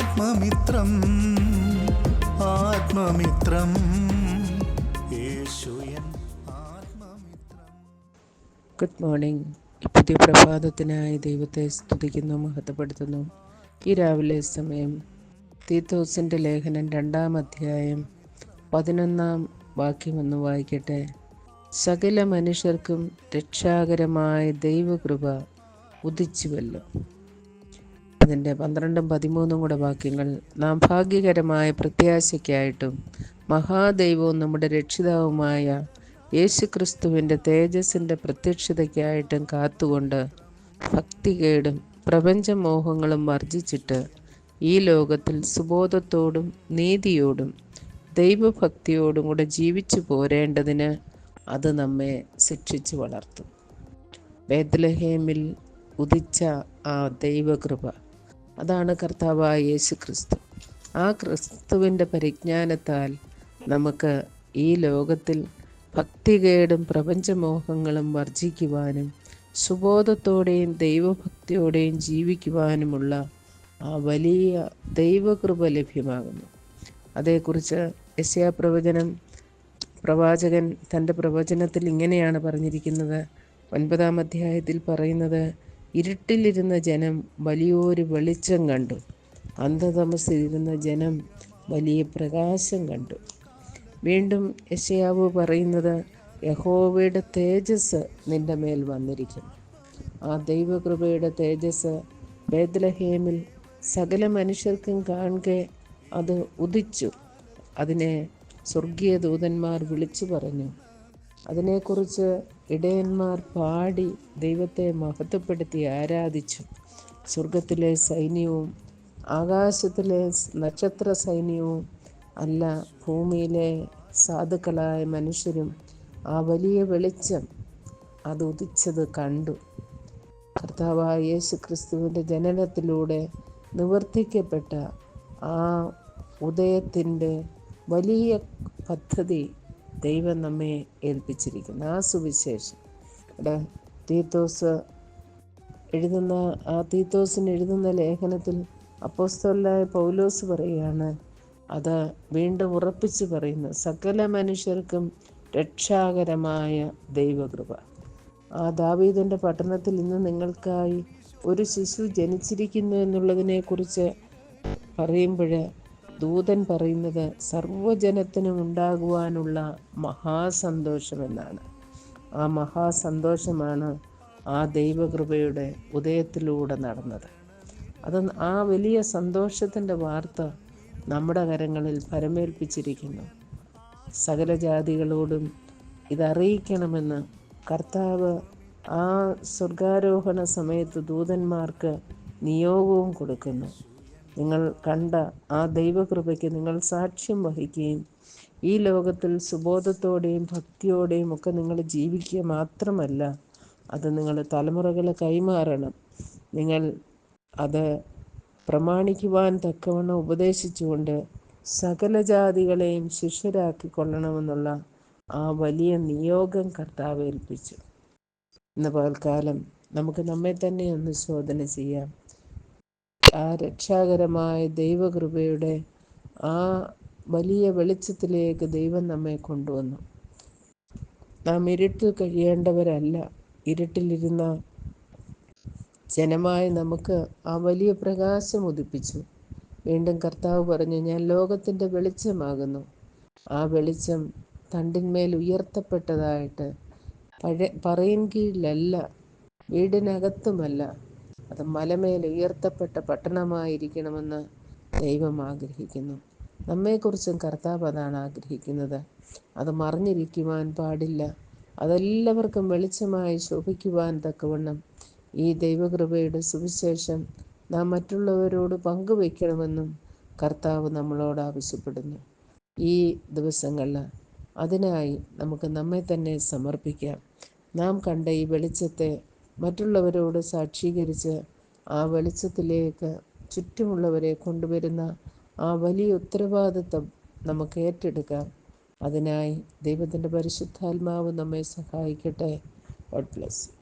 ആത്മമിത്രം ആത്മമിത്രം. Good morning പുതിയ പ്രഭാതത്തിനായി ദൈവത്തെ സ്തുതിക്കുന്നു മഹത്വപ്പെടുത്തുന്നു. ഈ രാവിലെ സമയം തീത്തോസിന്റെ ലേഖനം രണ്ടാം അധ്യായം പതിനൊന്നാം വാക്യം ഒന്ന് വായിക്കട്ടെ. സകല മനുഷ്യർക്കും രക്ഷാകരമായ ദൈവകൃപ ഉദിച്ചുവല്ലോ. അതിന്റെ പന്ത്രണ്ടും പതിമൂന്നും കൂടെ വാക്യങ്ങൾ. നാം ഭാഗ്യകരമായ പ്രത്യാശയ്ക്കായിട്ടും മഹാദൈവവും നമ്മുടെ രക്ഷിതാവുമായ യേശുക്രിസ്തുവിന്റെ തേജസ്സിന്റെ പ്രത്യക്ഷതയ്ക്കായിട്ടും കാത്തുകൊണ്ട് ഭക്തികേടും പ്രപഞ്ചമോഹങ്ങളും വർജിച്ചിട്ട് ഈ ലോകത്തിൽ സുബോധത്തോടും നീതിയോടും ദൈവഭക്തിയോടും കൂടെ ജീവിച്ചു പോരേണ്ടതിന് അത് നമ്മെ ശിക്ഷിച്ചു വളർത്തും. ബേദ്ലഹേമിൽ ഉദിച്ച ആ ദൈവകൃപ അതാണ് കർത്താവായ യേശു ക്രിസ്തു ആ ക്രിസ്തുവിന്റെ പരിജ്ഞാനത്താൽ നമുക്ക് ഈ ലോകത്തിൽ ഭക്തികേടും പ്രപഞ്ചമോഹങ്ങളും വർജിക്കുവാനും സുബോധത്തോടെയും ദൈവഭക്തിയോടെയും ജീവിക്കുവാനുമുള്ള ആ വലിയ ദൈവകൃപ ലഭ്യമാകുന്നു. അതേക്കുറിച്ച് യശയാപ്രവചനം പ്രവാചകൻ തന്റെ പ്രവചനത്തിൽ ഇങ്ങനെയാണ് പറഞ്ഞിരിക്കുന്നത്. ഒൻപതാം അധ്യായത്തിൽ പറയുന്നത് ഇരുട്ടിലിരുന്ന ജനം വലിയൊരു വെളിച്ചം കണ്ടു. അന്ധതമസിലിരുന്ന ജനം വലിയ പ്രകാശം കണ്ടു. വീണ്ടും യശയാവ് പറയുന്നത് യഹോവയുടെ തേജസ് നിന്റെ മേൽ വന്നിരിക്കുന്നു. ആ ദൈവകൃപയുടെ തേജസ് ബേദ്ലഹേമിൽ സകല മനുഷ്യർക്കും കാണുക അത് ഉദിച്ചു. അതിനെ സ്വർഗീയ ദൂതന്മാർ വിളിച്ചു പറഞ്ഞു. അതിനെക്കുറിച്ച് ഇടയന്മാർ പാടി ദൈവത്തെ മഹത്വപ്പെടുത്തി ആരാധിച്ചു. സ്വർഗത്തിലെ സൈന്യവും ആകാശത്തിലെ നക്ഷത്ര സൈന്യവും അല്ല ഭൂമിയിലെ സാധുക്കളായ മനുഷ്യരും ആ വലിയ വെളിച്ചം അത് ഉദിച്ചത് കണ്ടു. കർത്താവായ യേശു ക്രിസ്തുവിന്റെ ജനനത്തിലൂടെ നിവർത്തിക്കപ്പെട്ട ആ ഉദയത്തിന്റെ വലിയ പദ്ധതി ദൈവം നമ്മെ ഏൽപ്പിച്ചിരിക്കുന്നു. ആ സുവിശേഷം. ഇവിടെ തീത്തോസ് എഴുതുന്ന ആ തീത്തോസിന് എഴുതുന്ന ലേഖനത്തിൽ അപ്പോസ്തലായ പൗലോസ് പറയുകയാണ് അത് വീണ്ടും ഉറപ്പിച്ച് പറയുന്നു സകല മനുഷ്യർക്കും രക്ഷാകരമായ ദൈവകൃപ. ആ ദാവീദിന്റെ പട്ടണത്തിൽ ഇന്ന് നിങ്ങൾക്കായി ഒരു ശിശു ജനിച്ചിരിക്കുന്നു എന്നുള്ളതിനെക്കുറിച്ച് പറയുമ്പോൾ ദൂതൻ പറയുന്നത് സർവജനത്തിനും ഉണ്ടാകുവാനുള്ള മഹാസന്തോഷമെന്നാണ്. ആ മഹാസന്തോഷമാണ് ആ ദൈവകൃപയുടെ ഉദയത്തിലൂടെ നടന്നത്. അത് ആ വലിയ സന്തോഷത്തിന്റെ വാർത്ത നമ്മുടെ കരങ്ങളിൽ പരമേൽപ്പിച്ചിരിക്കുന്നു. സകല ജാതികളോടും ഇതറിയിക്കണമെന്ന് കർത്താവ് ആ സ്വർഗാരോഹണ സമയത്ത് ദൂതന്മാർക്ക് നിയോഗവും കൊടുക്കുന്നു. നിങ്ങൾ കണ്ട ആ ദൈവകൃപയ്ക്ക് നിങ്ങൾ സാക്ഷ്യം വഹിക്കുകയും ഈ ലോകത്തിൽ സുബോധത്തോടെയും ഭക്തിയോടെയും ഒക്കെ നിങ്ങൾ ജീവിക്കുക മാത്രമല്ല അത് നിങ്ങൾ തലമുറകളെ കൈമാറണം. നിങ്ങൾ അത് പ്രമാണിക്കുവാൻ തക്കവണ്ണം ഉപദേശിച്ചുകൊണ്ട് സകല ജാതികളെയും ശിഷ്യരാക്കിക്കൊള്ളണമെന്നുള്ള ആ വലിയ നിയോഗം കർത്താവ് ഏൽപ്പിച്ചു. ഇന്ന് പകൽക്കാലം നമുക്ക് നമ്മെ തന്നെ ഒന്ന് ശോധന ചെയ്യാം. ആ രക്ഷാകരമായ ദൈവകൃപയുടെ ആ വലിയ വെളിച്ചത്തിലേക്ക് ദൈവം നമ്മെ കൊണ്ടുവന്നു. നാം ഇരുട്ടിൽ കഴിയേണ്ടവരല്ല. ഇരുട്ടിലിരുന്ന ജനമായി നമുക്ക് ആ വലിയ പ്രകാശം ഉദിപ്പിച്ചു. വീണ്ടും കർത്താവ് പറഞ്ഞു ഞാൻ ലോകത്തിന്റെ വെളിച്ചമാകുന്നു. ആ വെളിച്ചം തണ്ടിന്മേൽ ഉയർത്തപ്പെട്ടതായിട്ട് പഴയ പറയിൻ കീഴിലല്ല വീടിനകത്തുമല്ല. അത് മലമേൽ ഉയർത്തപ്പെട്ട പട്ടണമായിരിക്കണമെന്ന് ദൈവം ആഗ്രഹിക്കുന്നു. നമ്മെക്കുറിച്ചും കർത്താവ് അതാണ് ആഗ്രഹിക്കുന്നത്. അത് മറിഞ്ഞിരിക്കുവാൻ പാടില്ല. അതെല്ലാവർക്കും വെളിച്ചമായി ശോഭിക്കുവാൻ തക്കവണ്ണം ഈ ദൈവകൃപയുടെ സുവിശേഷം നാം മറ്റുള്ളവരോട് പങ്കുവയ്ക്കണമെന്നും കർത്താവ് നമ്മളോട് ആവശ്യപ്പെടുന്നു. ഈ ദിവസങ്ങളിൽ അതിനായി നമുക്ക് നമ്മെ തന്നെ സമർപ്പിക്കാം. നാം കണ്ട ഈ വെളിച്ചത്തെ മറ്റുള്ളവരോട് സാക്ഷീകരിച്ച് ആ വെളിച്ചത്തിലേക്ക് ചുറ്റുമുള്ളവരെ കൊണ്ടുവരുന്ന ആ വലിയ ഉത്തരവാദിത്വം നമുക്ക് ഏറ്റെടുക്കാം. അതിനായി ദൈവത്തിന്റെ പരിശുദ്ധാത്മാവ് നമ്മെ സഹായിക്കട്ടെ. God bless